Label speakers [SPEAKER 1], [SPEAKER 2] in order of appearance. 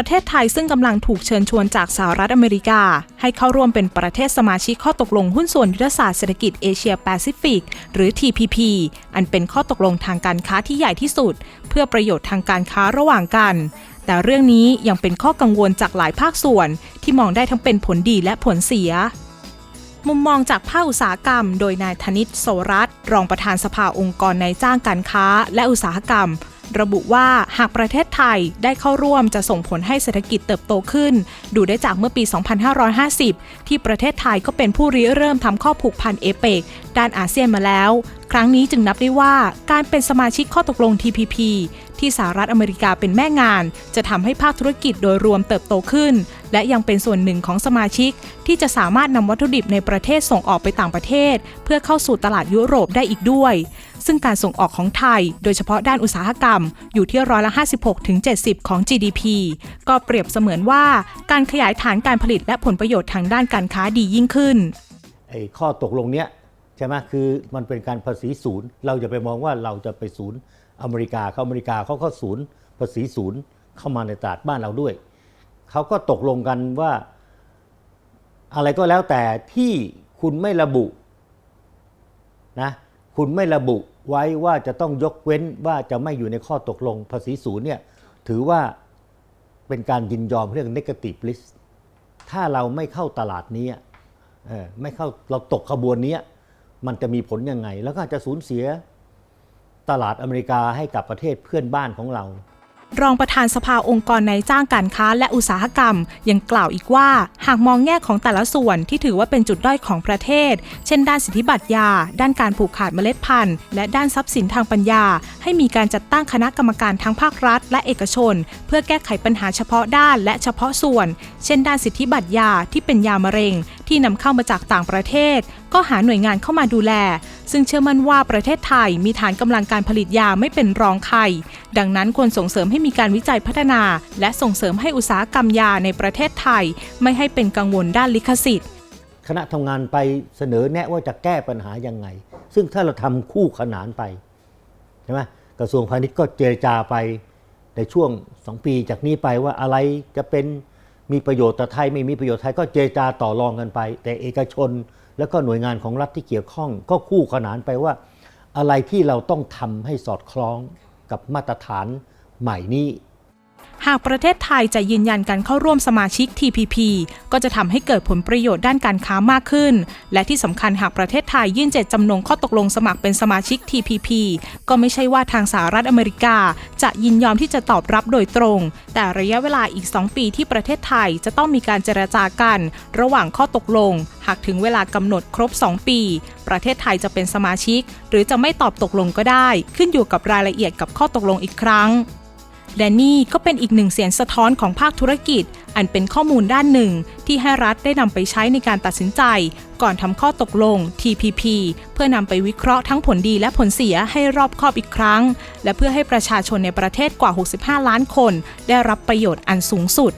[SPEAKER 1] ประเทศไทยซึ่งกำลังถูกเชิญชวนจากสหรัฐอเมริกา ให้เข้าร่วมเป็นประเทศสมาชิกข้อตกลงหุ้นส่วนยุทธศาสตร์เศรษฐกิจเอเชียแปซิฟิก หรือ TPP อันเป็นข้อตกลงทางการค้าที่ใหญ่ที่สุด เพื่อประโยชน์ทางการค้าระหว่างกัน แต่เรื่องนี้ยังเป็นข้อกังวลจากหลายภาคส่วน ที่มองได้ทั้งเป็นผลดีและผลเสียมุมมองจากภาคอุตสาหกรรม โดยนายธนิตโสรัตรองประธานสภาองค์กรนายจ้างการค้า และอุตสาหกรรม ระบุว่าหากประเทศไทยได้เข้าร่วมจะส่งผลให้เศรษฐกิจเติบโตขึ้น ดูได้จากเมื่อปี 2550 ที่ประเทศไทยก็เป็นผู้ริเริ่มทำข้อผูกพันเอเปก ด้านอาเซียนมาแล้ว ครั้งนี้จึงนับได้ว่าการเป็นสมาชิกข้อตกลง TPP ที่สหรัฐอเมริกาเป็นแม่งาน จะทำให้ภาคธุรกิจโดยรวมเติบโตขึ้น และยังเป็นส่วนหนึ่งของสมาชิก ที่จะสามารถนำวัตถุดิบในประเทศส่งออกไปต่างประเทศ เพื่อเข้าสู่ตลาดยุโรปได้อีกด้วย ซึ่งการส่งออกของไทย โดยเฉพาะด้านอุตสาหกรรม อยู่ที่ร้อยละ 56-70 ของ GDP ก็เปรียบเสมือนว่า การขยายฐานการผลิตและผลประโยชน์ทางด้านการค้าดียิ่งขึ้น
[SPEAKER 2] ไอ้ข้อตกลงเนี้ย ใช่ไหมคือมันเป็นการภาษีศูนย์ เราจะไปมองว่าเราจะไปศูนย์อเมริกาเขาอเมริกาเขาก็ศูนย์ภาษีศูนย์เข้ามาในตลาดบ้านเราด้วย เขาก็ตกลงกันว่าอะไรก็แล้วแต่ที่คุณไม่ระบุนะคุณไม่ระบุไว้ว่าจะต้องยกเว้นว่าจะไม่อยู่ในข้อตกลงภาษีศูนย์เนี่ยถือว่าเป็นการยินยอมเรื่อง negative list ถ้าเราไม่เข้าตลาดนี้ไม่เข้าเราตกขบวนนี้ มันจะมีผลยังไง แล้วก็อาจจะสูญเสียตลาดอเมริกาให้กับประเทศเพื่อนบ้านของเรา
[SPEAKER 1] รองประธานสภาองค์กรนายจ้างการค้าและอุตสาหกรรม ยังกล่าวอีกว่า หากมองแง่ของแต่ละส่วนที่ถือว่าเป็นจุดด้อยของประเทศ เช่นด้านสิทธิบัตรยา ด้านการผูกขาดเมล็ดพันธุ์ และด้านทรัพย์สินทางปัญญา ให้มีการจัดตั้งคณะกรรมการทั้งภาครัฐ และเอกชน เพื่อแก้ไขปัญหาเฉพาะด้านและเฉพาะส่วน เช่น ด้านสิทธิบัตรยาที่เป็นยามะเร็ง ที่นำเข้ามาจากต่างประเทศ ก็หาหน่วยงานเข้ามาดูแล ซึ่งเชื่อมั่นว่าประเทศไทยมีฐานกำลังการผลิตยาไม่เป็นรองใคร ดังนั้นควรส่งเสริมให้มีการวิจัยพัฒนา และส่งเสริมให้อุตสาหกรรมยาในประเทศไทย ไม่ให้เป็นกังวลด้านลิขสิทธิ์
[SPEAKER 2] คณะทำงานไปเสนอแนะว่าจะแก้ปัญหายังไง ซึ่งถ้าเราทำคู่ขนานไปใช่ไหมกระทรวงพาณิชย์ก็เจรจาไปในช่วง 2 ปีจากนี้ไปว่าอะไรจะเป็น มีประโยชน์ต่อไทยไม่มีประโยชน์ไทยก็เจรจาต่อรองกันไป แต่เอกชนแล้วก็หน่วยงานของรัฐที่เกี่ยวข้อง ก็คู่ขนานไปว่า อะไรที่เราต้องทำให้สอดคล้องกับมาตรฐานใหม่นี้
[SPEAKER 1] หากประเทศไทยจะยืนยันการเข้าร่วมสมาชิก TPP ก็จะทำให้เกิดผลประโยชน์ด้านการค้ามากขึ้น และที่สำคัญหากประเทศไทยยื่นเจตจำนงข้อตกลงสมัครเป็นสมาชิก TPP ก็ไม่ใช่ว่าทางสหรัฐอเมริกา จะยินยอมที่จะตอบรับโดยตรง แต่ระยะเวลาอีก 2 ปีที่ประเทศไทยจะต้องมีการเจรจากัน ระหว่างข้อตกลง หากถึงเวลากำหนดครบ 2 ปี ประเทศไทยจะเป็นสมาชิก หรือจะไม่ตอบตกลงก็ได้ ขึ้นอยู่กับรายละเอียดกับข้อตกลงอีกครั้ง และนี่ก็เป็นอีกหนึ่งเสียงสะท้อนของภาคธุรกิจ อันเป็นข้อมูลด้านหนึ่ง ที่ให้รัฐได้นำไปใช้ในการตัดสินใจ ก่อนทำข้อตกลง TPP เพื่อนำไปวิเคราะห์ทั้งผลดีและผลเสียให้รอบคอบอีกครั้ง และเพื่อให้ประชาชนในประเทศกว่า 65 ล้านคน ได้รับประโยชน์อันสูงสุด